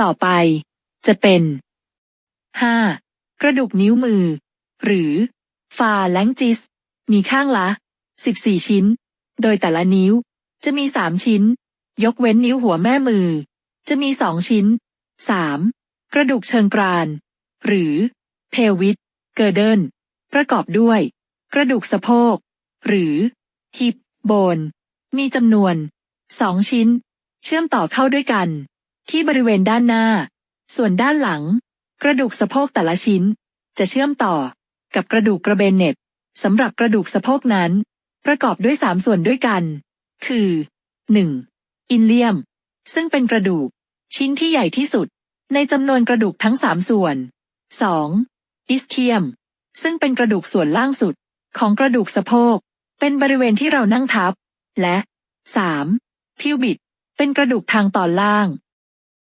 ต่อไป จะเป็น 5. กระดูกนิ้วมือ หรือฟาแลงจิส มีข้างละ 14 ชิ้น โดยแต่ละนิ้วจะมี 3 ชิ้น ยกเว้นนิ้วหัวแม่มือ จะมี 2 ชิ้น 3. กระดูกเชิงกราน หรือเพลวิสเกอร์เดิลประกอบด้วย กระดูกสะโพก หรือฮิปโบน มีจำนวน 2 ชิ้น เชื่อมต่อเข้าด้วยกัน ที่บริเวณด้านหน้า ส่วนด้านหลัง กระดูกสะโพกแต่ละชิ้น จะเชื่อมต่อ กับกระดูกกระเบนเน็บสำหรับกระดูกสะโพกนั้น ประกอบด้วยสามส่วนด้วยกัน คือ 1. อินเลียม ซึ่งเป็นกระดูก ชิ้นที่ใหญ่ที่สุด ในจำนวนกระดูกทั้งสามส่วน 2. อิสเคียม ซึ่งเป็นกระดูกส่วนล่างสุด ของกระดูกสะโพก เป็นบริเวณที่เรานั่งทับ และ 3. พิวบิด เป็นกระดูกทางตอนล่าง